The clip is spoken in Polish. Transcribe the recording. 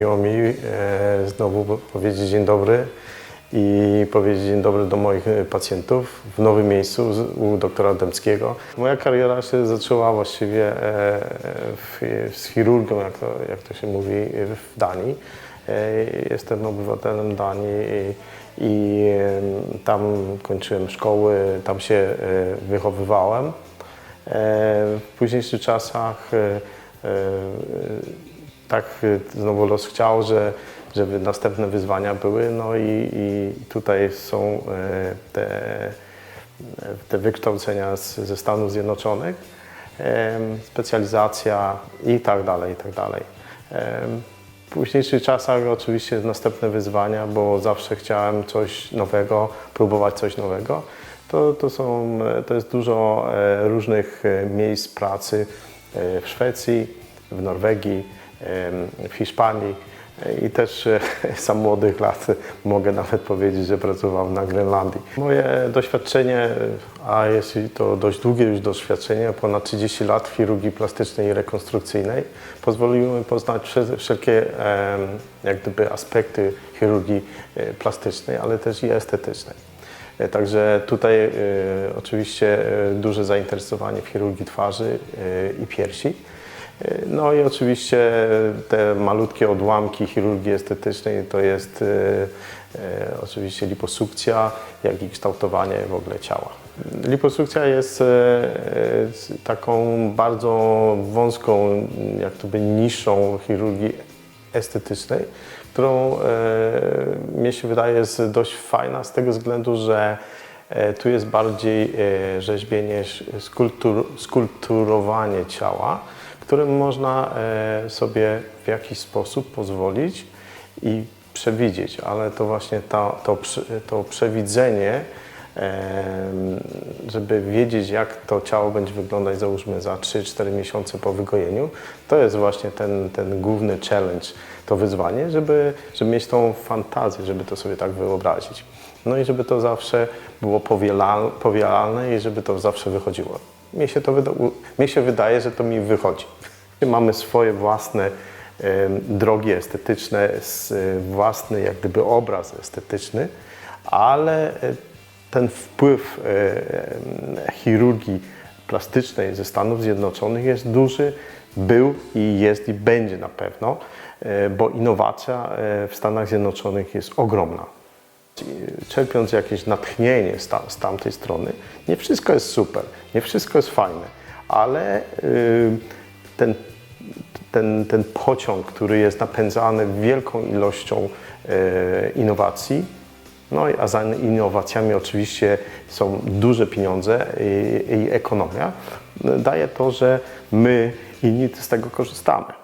Miło mi e, znowu powiedzieć dzień dobry i powiedzieć dzień dobry do moich e, pacjentów w nowym miejscu u doktora Dębskiego. Moja kariera się zaczęła właściwie e, z chirurgią, jak to, jak to się mówi, w Danii. Jestem obywatelem Danii i, i tam kończyłem szkoły, tam się wychowywałem. W późniejszych czasach tak y, znowu los chciał, że, żeby następne wyzwania były, no i, i tutaj są e, te, te wykształcenia z, ze Stanów Zjednoczonych, specjalizacja i tak dalej, i tak dalej. W późniejszych czasach oczywiście następne wyzwania, bo zawsze chciałem coś nowego, próbować coś nowego. To, to, są, to jest dużo e, różnych e, miejsc pracy e, w Szwecji, w Norwegii, w Hiszpanii e, i też e, za młodych lat mogę nawet powiedzieć, że pracowałem na Grenlandii. Moje doświadczenie, a jeśli to dość długie już doświadczenie, ponad 30 lat w chirurgii plastycznej i rekonstrukcyjnej, pozwoliło mi poznać wsze- wszelkie jak gdyby aspekty chirurgii e, plastycznej, ale też i estetycznej. E, Także tutaj e, oczywiście e, duże zainteresowanie w chirurgii twarzy e, i piersi. No i oczywiście te malutkie odłamki chirurgii estetycznej to jest e, e, oczywiście liposukcja, jak i kształtowanie w ogóle ciała. Liposukcja jest e, taką bardzo wąską, jak to by niższą chirurgii estetycznej, którą mnie się wydaje jest dość fajna z tego względu, że tu jest bardziej rzeźbienie, skulptur, skulpturowanie ciała, którym można e, sobie w jakiś sposób pozwolić i przewidzieć, ale to właśnie to, prze- to przewidzenie żeby wiedzieć, jak to ciało będzie wyglądać, załóżmy za 3-4 miesiące po wygojeniu, to jest właśnie ten, ten główny challenge, to wyzwanie, żeby, żeby mieć tą fantazję, żeby to sobie tak wyobrazić. No i żeby to zawsze było powielal, powielane i żeby to zawsze wychodziło. Mnie się, to mnie się wydaje, że to mi wychodzi. Mamy swoje własne drogi estetyczne, e, własny jak gdyby obraz estetyczny, ale e, ten wpływ e, chirurgii plastycznej ze Stanów Zjednoczonych jest duży, był i jest i będzie na pewno, bo innowacja w Stanach Zjednoczonych jest ogromna. Czerpiąc jakieś natchnienie z, ta, z tamtej strony, nie wszystko jest super, nie wszystko jest fajne, ale y, ten ten, ten pociąg, który jest napędzany wielką ilością e, innowacji, no a za innowacjami oczywiście są duże pieniądze i, i ekonomia, daje to, że my inni z tego korzystamy.